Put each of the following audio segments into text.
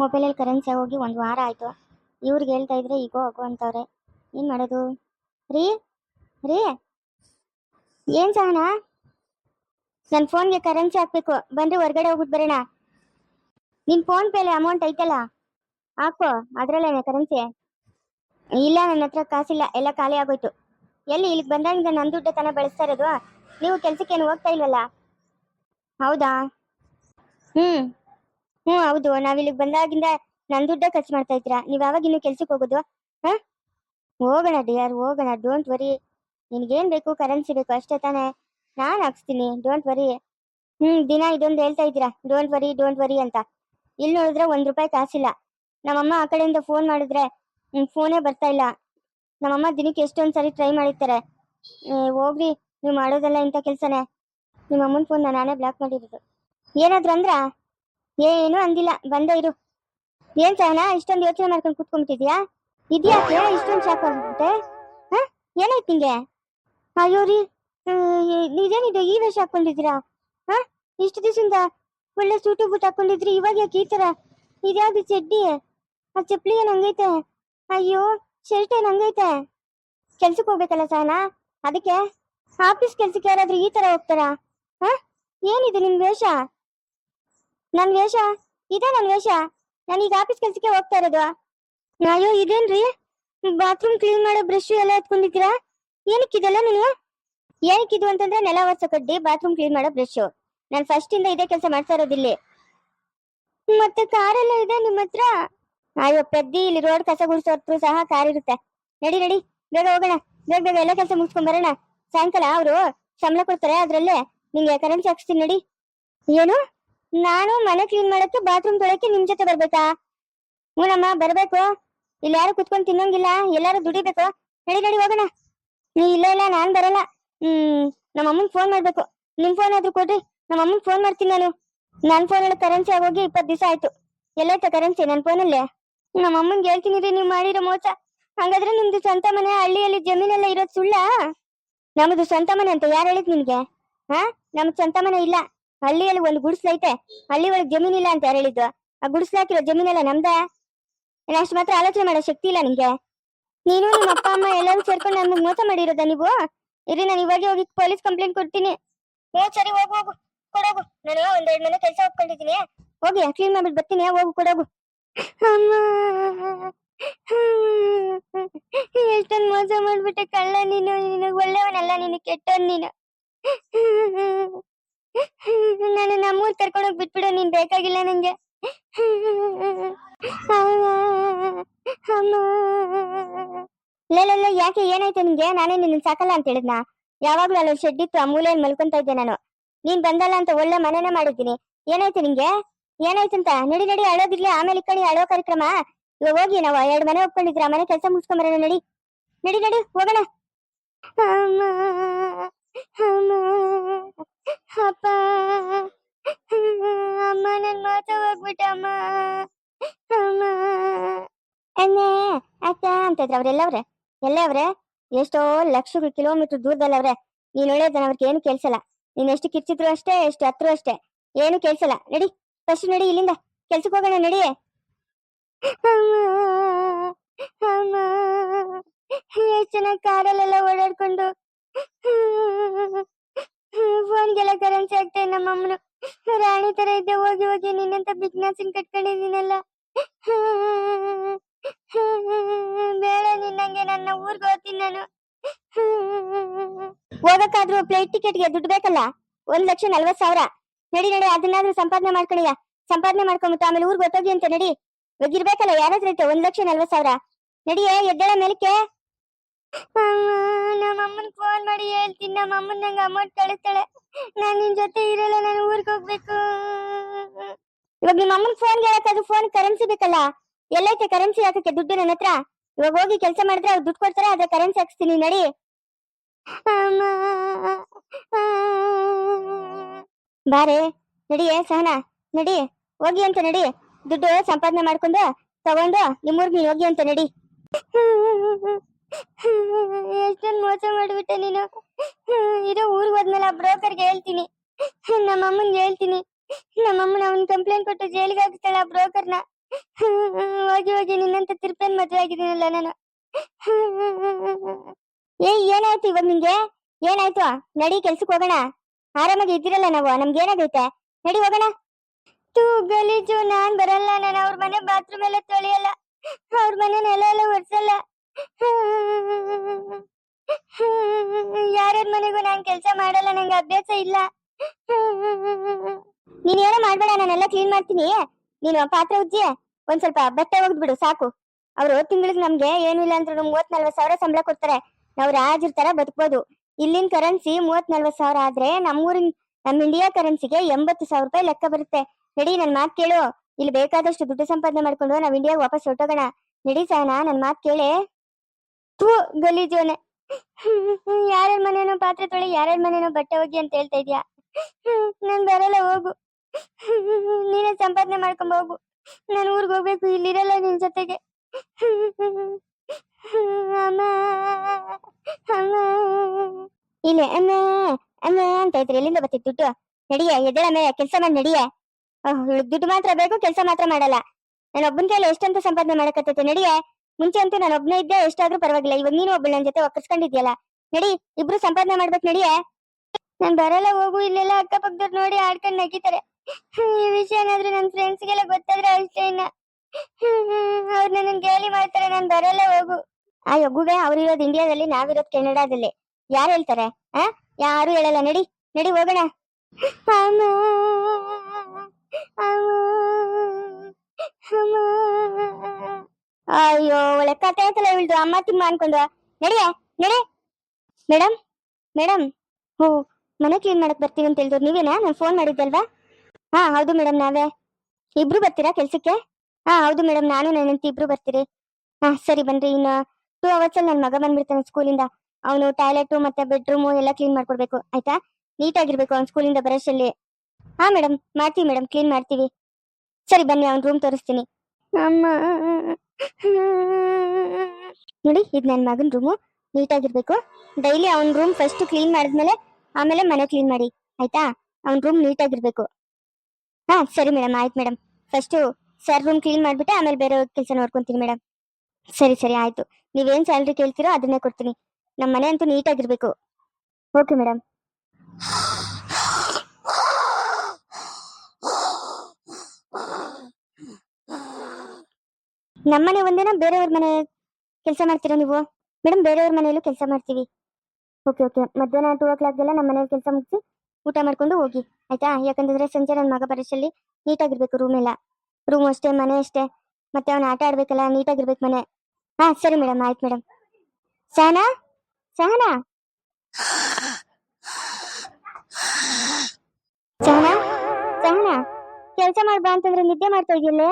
ಮೊಬೈಲಲ್ಲಿ ಕರೆನ್ಸಿ ಹೋಗಿ ಒಂದು ವಾರ ಆಯಿತು. ಇವ್ರಿಗೆ ಹೇಳ್ತಾ ಇದ್ರೆ ಈಗೋ ಹೋಗೋ ಅಂತವ್ರೆ. ಏನು ಮಾಡೋದು? ರೀ? ರೀ? ಏನು ಸಹನ? ನನ್ನ ಫೋನ್ಗೆ ಕರೆನ್ಸಿ ಹಾಕ್ಬೇಕು. ಬಂದ್ರೆ ಹೊರಗಡೆ ಹೋಗ್ಬಿಟ್ಟು ಬರೋಣ. ನಿನ್ನ ಫೋನ್ ಪೇಲೆ ಅಮೌಂಟ್ ಐತಲ್ಲ? ಹಾಕು. ಅದ್ರಲ್ಲೇನೆ ಕರೆನ್ಸಿ. ಇಲ್ಲ ನನ್ನ ಹತ್ರ ಕಾಸಿಲ್ಲ. ಎಲ್ಲ ಖಾಲಿ ಆಗೋಯ್ತು. ಎಲ್ಲಿ? ಇಲ್ಲಿಗೆ ಬಂದಾಗಿಂದ ನನ್ನ ದುಡ್ಡು ತಾನೇ ಬಳಸ್ತಾ ಇರೋದು? ನೀವು ಕೆಲ್ಸಕ್ಕೇನು ಹೋಗ್ತಾ ಇಲ್ವಲ್ಲ? ಹೌದಾ? ಹ್ಞೂ ಹ್ಞೂ, ಹೌದು. ನಾವ್ ಇಲ್ಲಿಗೆ ಬಂದಾಗಿಂದ ನನ್ ದುಡ್ಡ ಖರ್ಚು ಮಾಡ್ತಾ ಇದ್ದೀರಾ? ನೀವು ಯಾವಾಗ ಇನ್ನು ಕೆಲ್ಸಕ್ಕೆ ಹೋಗೋದು? ಹಾ? ಹೋಗೋಣ ಡಿಯರ್ ಹೋಗೋಣ. ಡೋಂಟ್ ವರಿ ನಿನ್ಗೇನ್ ಬೇಕು? ಕರೆನ್ಸಿ ಬೇಕು. ಅಷ್ಟೇ ತಾನೇ. ನಾನ್ ಹಾಕ್ಸ್ತೀನಿ. ಡೋಂಟ್ ವರಿ ಹ್ಮ್, ದಿನ ಇದೊಂದು ಹೇಳ್ತಾ ಇದ್ದೀರಾ? ಡೋಂಟ್ ವರಿ ಡೋಂಟ್ ವರಿ ಅಂತ. ಇಲ್ಲಿ ನೋಡಿದ್ರೆ ಒಂದ್ ರೂಪಾಯಿ ಕಾಸಿಲ್ಲ. ನಮ್ಮಮ್ಮ ಆ ಕಡೆಯಿಂದ ಫೋನ್ ಮಾಡಿದ್ರೆ ಫೋನೇ ಬರ್ತಾ ಇಲ್ಲ. ನಮ್ಮಮ್ಮ ದಿನಕ್ಕೆ ಎಷ್ಟೊಂದ್ಸರಿ ಟ್ರೈ ಮಾಡಿರ್ತಾರೆ. ಹೋಗ್ರಿ. ನೀವು ಮಾಡೋದಲ್ಲ ಇಂಥ ಕೆಲಸನೇ. ನಿಮ್ಮ ಅಮ್ಮನ ಫೋನ್ ನಾನೇ ಬ್ಲಾಕ್ ಮಾಡಿರೋದು. ಏನಾದ್ರು ಅಂದ್ರಾ? ಏನೂ ಅಂದಿಲ್ಲ. ಬಂದೇ ಇರು. ಏನ್ ಸಹನ, ಇಷ್ಟೊಂದು ಯೋಚನೆ ಮಾಡ್ಕೊಂಡು ಕೂತ್ಕೊಂಡ್ಬಿಟ್ಟಿದ್ಯಾ? ಇದ್ಯಾಕೆ ಇಷ್ಟೊಂದು ಶಾಕ್ ಆಗ್ಬಿಟ್ಟೆ. ಹಾ? ಏನಾಯ್ತು ನಿಂಗೆ? ಅಯ್ಯೋ ರೀ ಇದೇನಿದೆ? ಈ ವೇಷ ಹಾಕೊಂಡಿದ್ದೀರಾ ಹಾ? ಇಷ್ಟು ದಿವಸದಿಂದ ಒಳ್ಳೆ ಸೂಟು ಬೂಟ್ ಹಾಕೊಂಡಿದ್ರಿ ಇವಾಗ ಯಾಕೆ ಈ ತರ? ಇದ್ಯಾವ್ದು ಚಡ್ಡಿ? ಆ ಚಪ್ಪಲಿ ಏನ್ ಹಂಗೈತೆ? ಅಯ್ಯೋ, ಶರ್ಟ್ ಏನ್ ಹಂಗೈತೆ? ಕೆಲ್ಸಕ್ಕೆ ಹೋಗ್ಬೇಕಲ್ಲ ಸಹನ? ಅದಕ್ಕೆ? ಆಫೀಸ್ ಕೆಲ್ಸಕ್ಕೆ ಯಾರಾದ್ರೂ ಈ ತರ ಹೋಗ್ತಾರಾ? ಹಾ? ಏನಿದೆ ನಿಮ್ ವೇಷ? ನನ್ ವೇಷ ಇದೆ ನನ್ ವೇಷ ನಾನು ಈಗ ಆಫೀಸ್ ಕೆಲ್ಸಕ್ಕೆ ಹೋಗ್ತಾ ಇರೋದು. ಅಯ್ಯೋ, ಇದೇನ್ರಿ? ಬಾತ್ರೂಮ್ ಕ್ಲೀನ್ ಮಾಡೋ ಬ್ರಷ್ ಎಲ್ಲ ಎತ್ಕೊಂಡಿದ್ದೀರಾ? ಏನಕ್ಕಿದೆಲ್ಲ ನೀನು? ಏನಕ್ಕಿದು ಅಂತಂದ್ರೆ ನೆಲ ಒರ್ಸೋ ಕಡ್ಡಿ ಬಾತ್ರೂಮ್ ಕ್ಲೀನ್ ಮಾಡೋ ಬ್ರಷ್ ನಾನು ಫಸ್ಟ್ ಇಂದ ಇದೇ ಕೆಲಸ ಮಾಡ್ತಾ ಇರೋದಿಲ್ಲಿ ಮತ್ತೆ ಎಲ್ಲ ಇದೆ ನಿಮ್ಮ ಹತ್ರ? ಅಯ್ಯೋ, ಪೆದ್ದಿ, ಇಲ್ಲಿ ರೋಡ್ ಕಸ ಗುಡಿಸೋದ್ರು ಸಹ ಕಾರ್ ಇರುತ್ತೆ. ನಡಿ ನಡಿ. ಬೇಗ ಹೋಗೋಣ. ಬೇಗ ಬೇಗ ಎಲ್ಲ ಕೆಲಸ ಮುಗಿಸ್ಕೊಂಡ್ ಬರೋಣ. ಸಾಯಂಕಾಲ ಅವರು ಸಂಬಳ ಕೊಡ್ತಾರೆ ಅದ್ರಲ್ಲೇ. ನಿಂಗೆ ಕರೆನ್ಸಿ ಹಾಕ್ಸ್ತೀನಿ ನಡಿ. ಏನು? ನಾನು ಮನೆ ಕ್ಲೀನ್ ಮಾಡಕ್ಕೆ ಬಾತ್ರೂಮ್ ತೊಳಕ್ಕೆ ನಿಮ್ ಜೊತೆ ಬರ್ಬೇಕಾ? ಹ್ಞೂನಮ್ಮ ಬರ್ಬೇಕು. ಇಲ್ಲಿ ಯಾರು ಕುತ್ಕೊಂಡ್ ತಿನ್ನಂಗಿಲ್ಲ, ಎಲ್ಲಾರು ದುಡಿಬೇಕು. ನಡಿ ನಡಿ, ಹೋಗೋಣ. ನೀ ಇಲ್ಲ ಇಲ್ಲ, ನಾನ್ ಬರಲ್ಲ. ಹ್ಮ್, ನಮ್ಮ ಅಮ್ಮನ್ ಫೋನ್ ಮಾಡ್ಬೇಕು. ನಿಮ್ ಫೋನ್ ಆದ್ರೂ ಕೊಡ್ರಿ. ನಮ್ಮ ಅಮ್ಮನ್ ಫೋನ್ ಮಾಡ್ತೀನಿ ನಾನು. ನನ್ ಅಲ್ಲಿ ಕರೆನ್ಸಿ ಆಗೋಗಿ ಇಪ್ಪತ್ ದಿವಸ ಆಯ್ತು. ಎಲ್ಲೈತ ಕರೆನ್ಸಿ ನನ್ ಫೋನಲ್ಲೇ ನಮ್ಮ ಅಮ್ಮನ್ಗೆ ಹೇಳ್ತೀನಿ ರೀ ನೀವ್ ಮಾಡಿರೋ ಮೋಸ. ಹಂಗಾದ್ರೆ ನಿಮ್ದು ಸ್ವಂತ ಮನೆ ಹಳ್ಳಿಯಲ್ಲಿ ಜಮೀನೆಲ್ಲ ಇರೋದ್ ಸುಳ್ಳ? ನಮ್ದು ಸ್ವಂತ ಮನೆ ಅಂತ ಯಾರು ಹೇಳಿದ್ ನಿನ್ಗೆ? ಹಾ? ನಮ್ದು ಸ್ವಂತ ಮನೆ ಇಲ್ಲ. ಹಳ್ಳಿಯಲ್ಲಿ ಒಂದು ಗುಡಿಸ್ಲೈತೆ ಹಳ್ಳಿ ಒಳಗೆ ಜಮೀನ್ ಇಲ್ಲ ಅಂತ ಯಾರು ಹೇಳಿದ್ದು? ಆ ಗುಡಿಸ್ಲಾಕಿರೋ ಜಮೀನೆಲ್ಲ ನಮ್ದ? ಅಷ್ಟು ಮಾತ್ರ ಆಲೋಚನೆ ಮಾಡೋ ಶಕ್ತಿ ಇಲ್ಲ ನಿಂಗೆ ನೀನು ನಿಮ್ಮ ಅಪ್ಪ, ಅಮ್ಮ ಎಲ್ಲರೂ ಸೇರ್ಕೊಂಡು ನಮ್ಗೆ ಮೋಸ ಮಾಡಿರೋದ ನೀವು? ಇರಿ, ನಾನು ಇವಾಗ ಹೋಗಿ ಪೊಲೀಸ್ ಕಂಪ್ಲೇಂಟ್ ಕೊಡ್ತೀನಿ. ಓ, ಸರಿ, ಹೋಗು ಹೋಗು ಕೊಡೋಗು ನಾನು ಒಂದೆರಡು ಮನೆ ಕೆಲಸ ಹೋಗ್ಕೊಂಡಿದ್ದೀನಿ ಹೋಗಿ ಕ್ಲೀನ್ ಮಾಡ್ಬಿಟ್ಟು ಬರ್ತೀನಿ. ಹೋಗು ಕೊಡೋಗು ಎಷ್ಟೊಂದು ಮೋಸ ಮಾಡ್ಬಿಟ್ಟೆ ಕಳ್ಳ ನೀನು. ನಿನಗೆ ಒಳ್ಳೆಯವನಲ್ಲ ನೀನು, ಕೆಟ್ಟವನ್ ನೀನು. ನಾನು ನಮ್ಮೂರ್ ಕರ್ಕೊಂಡೋಗಿ ಬಿಟ್ಬಿಡು, ನೀನ್ ಬೇಕಾಗಿಲ್ಲ ನಂಗೆ. ಇಲ್ಲ ಯಾಕೆ ಏನಾಯ್ತು ನಿನ್ಗೆ ನಾನೇ ನಿನ್ನ ಸಾಕಲ್ಲ ಅಂತ ಹೇಳಿದ್ನ? ಯಾವಾಗ್ಲೂ ಅಲ್ಲೊಂದು ಶೆಡ್ ಇತ್ತು, ಆ ಮೂಲೆಯಲ್ಲಿ ಮಲ್ಕೊಂತ ಇದ್ದೆ ನಾನು. ನೀನ್ ಬಂದಲ್ಲ ಅಂತ ಒಳ್ಳೆ ಮನೇನೆ ಮಾಡಿದ್ದೀನಿ. ಏನಾಯ್ತು ನಿಂಗೆ? ಅಂತ? ನಡಿ ನಡಿ, ಅಳೋದಿರ್ಲಿ, ಆಮೇಲೆ ಕಡೆ ಅಳೋ ಕಾರ್ಯಕ್ರಮ. ಇವಾಗ ಹೋಗಿ ನಾವು ಎರಡು ಮನೆ ಒಪ್ಕೊಂಡಿದ್ರ ಮನೆ ಕೆಲಸ ಮುಗಿಸ್ಕೊಂಬರೋಣ ನಡಿ. ನಡಿ ನಡಿ, ಹೋಗೋಣ. ಅಪ್ಪ ಅಮ್ಮ ನನ್ ಮಾತ ಹೋಗ್ಬಿಟ್ಟಮ್ಮ. ಅಮ್ಮ ಅಕ್ಕ ಅನ್ನೇ ಅವ್ರೆಲ್ಲ ಅವ್ರೆ? ಎಲ್ಲ ಎಲ್ಲವ್ರೆ ಎಷ್ಟೋ ಲಕ್ಷ ಕಿಲೋಮೀಟರ್ ದೂರದಲ್ಲವ್ರೆ ನೀನ್ ಒಳ್ಳೇದನ್ನ ಅವ್ರಿಗೆ ಏನು ಕೆಲ್ಸಲ್ಲ ನೀನ್ ಎಷ್ಟು ಕಿರ್ಚಿದ್ರು ಅಷ್ಟೇ ಎಷ್ಟು ಹತ್ರ ಅಷ್ಟೇ. ಏನು ಕೆಲ್ಸಲ್ಲ ನಡಿ ಫಸ್ಟ್ ನಡಿ ಇಲ್ಲಿಂದ. ಕೆಲ್ಸಕ್ಕೆ ಹೋಗೋಣ ನಡಿ. ಎಷ್ಟು ಚೆನ್ನಾಗಿ ಕಾರಲ್ಲೆಲ್ಲ ಓಡಾಡ್ಕೊಂಡು ಫೋನ್ಗೆಲ್ಲ ಕರೆನ್ಸಿ ಆಗ್ತಾ ನಮ್ಮ ರಾಣಿ ತರ ಇದ್ದೆ, ಹೋಗಿ ಹೋಗಿ, ನಿನ್ನಂತ ಬಿಗ್ನಾಸಿನ್ ಕಟ್ಕೊಂಡಿದ್ದೀನಲ್ಲ ಬೇಡ ನಿನ್ನಂಗೆ, ನನ್ನ ಊರ್ಗೆ ಹೋಗ್ತೀನಿ ನಾನು. ಹೋಗಕ್ಕಾದ್ರೂ ಫ್ಲೈಟ್ ಟಿಕೆಟ್ಗೆ ದುಡ್ಡು ಬೇಕಲ್ಲ? ಒಂದ್ ಲಕ್ಷ ನಲ್ವತ್ ಸಾವಿರ. ನಡಿ ನಡಿ, ಅದನ್ನಾದ್ರೂ ಸಂಪಾದನೆ ಮಾಡ್ಕೊಳ್ಳಿಯ. ಸಂಪಾದನೆ ಮಾಡ್ಕೊಂಬಿಟ್ಟು ಆಮೇಲೆ ಊರ್ಗೆ ಗೊತ್ತೋಗಿ ಅಂತ ನಡಿ. ಇವಾಗ ಇರ್ಬೇಕಲ್ಲ, ಯಾರಾದ್ರೂ ಐತೆ ಒಂದ್ ಲಕ್ಷ ನಲ್ವತ್ ಸಾವಿರ. ನಡಿಯೇ, ಎದ್ದೇಳ ಮೇಲಕ್ಕೆ. ನಮ್ಮ ಅಮ್ಮನ್ ಫೋನ್ ಮಾಡಿ ಹೇಳ್ತೀನಿ. ನಮ್ಮ ಅಮ್ಮನ್ ನಂಗೆ ಅಮೌಂಟ್ ಕಳಿಸ್ತಾಳೆ. ನಾನ್ ನಿನ್ ಜೊತೆ ಇರಲ್ಲ ನಾನು ಊರಿಗೆ ಹೋಗ್ಬೇಕು. ಇವಾಗ ನಿಮ್ಮ ಅಮ್ಮನ್ ಫೋನ್ ಹೇಳಕ್ಕಾದ್ರು ಫೋನ್ ಕರೆನ್ಸಿ ಬೇಕಲ್ಲ? ಎಲ್ಲೈತೆ ಕರೆನ್ಸಿ ಹಾಕಕ್ಕೆ ದುಡ್ಡು ನನ್ನ ಹತ್ರ? ಇವಾಗ ಹೋಗಿ ಕೆಲಸ ಮಾಡಿದ್ರೆ ಅವ್ರು ದುಡ್ಡು ಕೊಡ್ತಾರೆ ಅದ್ರ ಕರೆನ್ಸಿ ಹಾಕ್ಸ್ತೀನಿ ನಡಿ. ಬಾರೆ ನಡಿ ಸಹನ ನಡಿ. ಹೋಗಿ ಅಂತ ನಡಿ. ದುಡ್ಡು ಸಂಪಾದನೆ ಮಾಡ್ಕೊಂಡು ತಗೊಂಡು ನಿಮ್ಮೂರ್ಗೆ ಹೋಗಿ ಅಂತ ನಡಿ. ಎಷ್ಟೊಂದು ಮೋಸ ಮಾಡ್ಬಿಟ್ಟೆ ನೀನು. ಇರೋ ಊರಿಗೆ ಹೋದ್ಮೇಲೆ ಆ ಬ್ರೋಕರ್ಗೆ ಹೇಳ್ತೀನಿ. ನಮ್ಮ ಅಮ್ಮನ್ಗೆ ಹೇಳ್ತೀನಿ. ನಮ್ಮಮ್ಮನ ಅವನ್ ಕಂಪ್ಲೇಂಟ್ ಕೊಟ್ಟು ಜೈಲಿಗೆ ಹಾಕಿಸ್ತಾಳೆ ಆ ಬ್ರೋಕರ್ನ. ಹೋಗಿ ಹೋಗಿ ನಿನ್ನಂತ ತಿರ್ಪೇನ್ ಮದ್ವೆ ಆಗಿದ್ದೀನಲ್ಲ ನಾನು. ಏ ಏನಾಯ್ತು ಇವಾಗ ನಿಂಗೆ? ಏನಾಯ್ತು? ನಡಿ ಕೆಲ್ಸಕ್ಕೆ ಹೋಗೋಣ. ಆರಾಮಾಗಿ ಇದ್ದಿರಲ್ಲ ನಾವು? ನಮ್ಗೆ ಏನಾಗೈತೆ? ನಡಿ ಹೋಗೋಣ. ತೂ ಗಲೀಜು ನಾನ್ ಬರಲ್ಲ. ನಾನು ಅವ್ರ ಮನೆ ಬಾತ್ರೂಮ್ ಎಲ್ಲ ತೊಳೆಯಲ್ಲ. ಮಾಡಲ್ಲ, ನಂಗೆ ಅಭ್ಯಾಸ ಇಲ್ಲ. ನೀನ್ ಏನೋ ಮಾಡ್ಬೇಡ, ನಾನೆಲ್ಲ ಕ್ಲೀನ್ ಮಾಡ್ತೀನಿ. ನೀನು ಪಾತ್ರೆ ಉಜ್ಜಿ, ಒಂದ್ ಸ್ವಲ್ಪ ಬಟ್ಟೆ ಒಗ್ದ್ಬಿಡು ಸಾಕು. ಅವ್ರು ತಿಂಗಳಿಗೆ ನಮ್ಗೆ ಏನು ಇಲ್ಲ ಅಂದ್ರೆ ಮೂವತ್ ನಲ್ವತ್ ಸಾವಿರ ಸಂಬಳ ಕೊಡ್ತಾರೆ. ನಾವು ರಾಜರ್ ತರ ಬದುಕ್ಬೋದು. ಇಲ್ಲಿನ ಕರೆನ್ಸಿ ಮೂವತ್ ನಲ್ವತ್ ಸಾವಿರ ಆದ್ರೆ ನಮ್ಮೂರಿನ, ನಮ್ ಇಂಡಿಯಾ ಕರೆನ್ಸಿಗೆ ಎಂಬತ್ತು ಸಾವಿರ ರೂಪಾಯಿ ಲೆಕ್ಕ ಬರುತ್ತೆ. ನಡಿ, ನನ್ ಮಾತ್ ಕೇಳು. ಇಲ್ಲಿ ಬೇಕಾದಷ್ಟು ದುಡ್ಡು ಸಂಪಾದನೆ ಮಾಡ್ಕೊಂಡು ನಾವ್ ಇಂಡಿಯಾಗ ವಾಪಸ್ ಹೊರಟೋಗೋಣ. ನಡಿ ಸಹನಾ ನನ್ ಮಾತ್ ಕೇಳೆ. ಥೂ ಗಲೀಜೋನೆ ಯಾರ್ಯಾರ ಮನೇನೋ ಪಾತ್ರೆ ತೊಳೆ, ಯಾರ್ಯಾರ ಮನೇನೋ ಬಟ್ಟೆ ಹೋಗಿ ಅಂತ ಹೇಳ್ತಾ ಇದ್ಯಾ? ನಾನ್ ಬರಲ್ಲ ಹೋಗು. ನೀನೇ ಸಂಪಾದನೆ ಮಾಡ್ಕೊಂಡ್ ಹೋಗು. ನಾನು ಊರ್ಗ್ ಹೋಗ್ಬೇಕು, ಇಲ್ಲಿರಲ್ಲ ನಿನ್ ಜೊತೆಗೆ. ಅಮ್ಮ ಅಮ್ಮ. ಇಲ್ಲ, ಅಮ್ಮ ಅಂತ ಇದ್ರೆ ಎಲ್ಲಿಂದ ಬರ್ತಿತ್ತು ದುಡ್ಡು? ನಡಿಯ ಎದ್ದೇಳಮ್ಮ ಕೆಲಸ ಮಾಡಿ, ನಡಿಯ. ದುಡ್ಡು ಮಾತ್ರ ಬೇಕು, ಕೆಲಸ ಮಾತ್ರ ಮಾಡಲ್ಲ. ನಾನು ಒಬ್ಬನ ಕೈಲಿ ಎಷ್ಟಂತ ಸಂಪಾದನೆ ಮಾಡಕತ್ತೈತೆ, ನಡಿಯ. ಮುಂಚೆ ಅಂತೂ ನಾನು ಒಬ್ನೇ ಇದ್ದೆ, ಎಷ್ಟಾದ್ರೂ ಪರವಾಗಿಲ್ಲ. ಇವಾಗ ನೀನು ಒಬ್ಬಳು ನನ್ನ ಜೊತೆ ಒಕ್ಕರ್ಸ್ಕೊಂಡಿದ್ಯಲ್ಲ ನಡಿ, ಇಬ್ರು ಸಂಪಾದನೆ ಮಾಡ್ಬೇಕು ನಡಿಯ? ನಾನ್ ಬರಲ್ಲ, ಹೋಗು, ಇಲ್ಲೆಲ್ಲ ಅಕ್ಕಪಕ್ಕದವ್ರು ನೋಡಿ ಆಡ್ಕೊಂಡು ನಗಿತಾರೆ. ಈ ವಿಷಯ ಏನಾದ್ರೂ ನನ್ ಫ್ರೆಂಡ್ಸ್ಗೆಲ್ಲ ಗೊತ್ತಾದ್ರೆ ಅಷ್ಟೇ ಇನ್ನ. ಅವ್ರು ನನ್ನ ಗೇಲಿ ಮಾಡ್ತಾರೆ, ನಾನ್ ಬರಲ್ಲ, ಹೋಗು. ಆ ಯಗುಗೆ ಅವ್ರಿರೋದು ಇಂಡಿಯಾದಲ್ಲಿ ನಾವಿರೋದು ಕೆನಡಾದಲ್ಲಿ ಯಾರು ಹೇಳ್ತಾರೆ? ಆ? ಯಾರು ಹೇಳಲ್ಲ. ನಡಿ ನಡಿ, ಹೋಗೋಣ. ಅಮ್ಮ ಅಮ್ಮ. ಅಯ್ಯೋ, ಒಳ್ಳೆ ಕತೆ ಆಯ್ತಲ್ಲ ಇವಳ್ದು. ಅಮ್ಮ ತಿಮ್ಮ ಅನ್ಕೊಂಡು ನಡಿಯ ನಡಿ. ಮೇಡಮ್ ಮೇಡಮ್ ಹೋ, ಮನೆ ಕ್ಲೀನ್ ಮಾಡಕ್ ಬರ್ತೀನಿ ಅಂತ ಹೇಳಿದ್ರು ನೀವೇನಾ? ನಾನು ಫೋನ್ ಮಾಡಿದ್ದಲ್ವಾ? ಹಾ, ಹೌದು ಮೇಡಮ್ ನಾವೇ. ಇಬ್ರು ಬರ್ತೀರಾ ಕೆಲ್ಸಕ್ಕೆ? ಹಾ, ಹೌದು ಮೇಡಮ್ ನಾನು ನನ್ನ ಅಂತ ಇಬ್ರು ಬರ್ತೀರಿ. ಹಾ, ಸರಿ ಬನ್ರಿ. ಇನ್ನು ಟೂ ಅವರ್ಸ್ ಅಲ್ಲಿ ನನ್ನ ಮಗ ಬಂದ್ಬಿಡ್ತಾನೆ ಸ್ಕೂಲಿಂದ ಅವನು ಟಾಯ್ಲೆಟ್ ಮತ್ತೆ ಬೆಡ್ರೂಮು ಎಲ್ಲ ಕ್ಲೀನ್ ಮಾಡ್ಕೊಡ್ಬೇಕು. ಆಯ್ತಾ? ನೀಟಾಗಿರ್ಬೇಕು ಅವ್ನ ಸ್ಕೂಲಿಂದ ಬರೋಷ್ಟಲ್ಲಿ ಹಾ ಮೇಡಮ್ ಮಾಡ್ತೀವಿ ಮೇಡಮ್ ಕ್ಲೀನ್ ಮಾಡ್ತೀವಿ. ಸರಿ ಬನ್ನಿ, ಅವ್ನ ರೂಮ್ ತೋರಿಸ್ತೀನಿ. ಅಮ್ಮ. ನೋಡಿ, ಇದು ನನ್ನ ಮಗನ ರೂಮು ನೀಟಾಗಿರ್ಬೇಕು. ಡೈಲಿ ಅವನ ರೂಮ್ ಫಸ್ಟ್ ಕ್ಲೀನ್ ಮಾಡಿದ್ಮೇಲೆ, ಆಮೇಲೆ ಮನೆ ಕ್ಲೀನ್ ಮಾಡಿ. ಆಯ್ತಾ? ಅವನ ರೂಮ್ ನೀಟಾಗಿರ್ಬೇಕು. ಹಾ, ಸರಿ ಮೇಡಮ್ ಆಯ್ತು madam first sir room clean ಮಾಡ್ಬಿಟ್ಟು, ಆಮೇಲೆ ಬೇರೆ ಕೆಲಸ ನೋಡ್ಕೊಂತೀನಿ ಮೇಡಮ್ ಸರಿ ಸರಿ, ಆಯ್ತು. ನೀವೇನು ಸ್ಯಾಲ್ರಿ ಕೇಳ್ತೀರೋ ಅದನ್ನೇ ಕೊಡ್ತೀನಿ. ನಮ್ಮ ಮನೆ ಅಂತೂ ನೀಟಾಗಿರ್ಬೇಕು. ಓಕೆ ಮೇಡಮ್ ನಮ್ಮನೆ ಒಂದೇನಾ ಬೇರೆಯವ್ರ ಮನೆ ಕೆಲಸ ಮಾಡ್ತೀರಾ ನೀವು? ಮೇಡಮ್ ಬೇರೆಯವ್ರ ಮನೆಯಲ್ಲೂ ಕೆಲಸ ಮಾಡ್ತೀವಿ. Okay okay. ಮಧ್ಯಾಹ್ನ ಟೂ ಓ ಕ್ಲಾಕ್ಗೆಲ್ಲ ನಮ್ಮ ಮನೇಲಿ ಕೆಲಸ ಮುಗಿಸಿ ಊಟ ಮಾಡ್ಕೊಂಡು ಹೋಗಿ. ಆಯ್ತಾ? ಯಾಕಂತಂದ್ರೆ ಸಂಜೆ ನನ್ನ ಮಗ ಪರೀಕ್ಷೆಯಲ್ಲಿ ನೀಟಾಗಿರ್ಬೇಕು ರೂಮ್ ಎಲ್ಲ. ರೂಮ್ ಅಷ್ಟೇ, ಮನೆ ಅಷ್ಟೇ. ಮತ್ತೆ ಅವ್ನು ಆಟ ಆಡ್ಬೇಕಲ್ಲ, ನೀಟಾಗಿರ್ಬೇಕು ಮನೆ. ಹಾ, ಸರಿ ಮೇಡಮ್ ಆಯ್ತು ಮೇಡಮ್ ಸಹನಾ? ಸಹನಾ? ಸಹನಾ? ಸಹನಾ? ಕೆಲಸ ಮಾಡ್ಬಾ ಅಂತಂದ್ರೆ ನಿದ್ದೆ ಮಾಡ್ತಾ ಇದೆಯಲ್ಲೇ?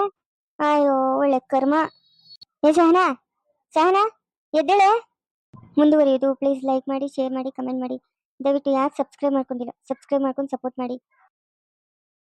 ಅಯ್ಯೋ, ಒಳ್ಳೆ ಕರ್ಮ. ಏ, ಸಹನಾ ಸಹನಾ, ಎದ್ದೇಳೆ. ಮುಂದುವರಿಯೋದು. ಪ್ಲೀಸ್ ಲೈಕ್ ಮಾಡಿ ಶೇರ್ ಮಾಡಿ ಕಮೆಂಟ್ ಮಾಡಿ. ದಯವಿಟ್ಟು ಯಾರು ಸಬ್ಸ್ಕ್ರೈಬ್ ಮಾಡ್ಕೊಂಡಿಲ್ಲ ಸಬ್ಸ್ಕ್ರೈಬ್ ಮಾಡ್ಕೊಂಡು ಸಪೋರ್ಟ್ ಮಾಡಿ.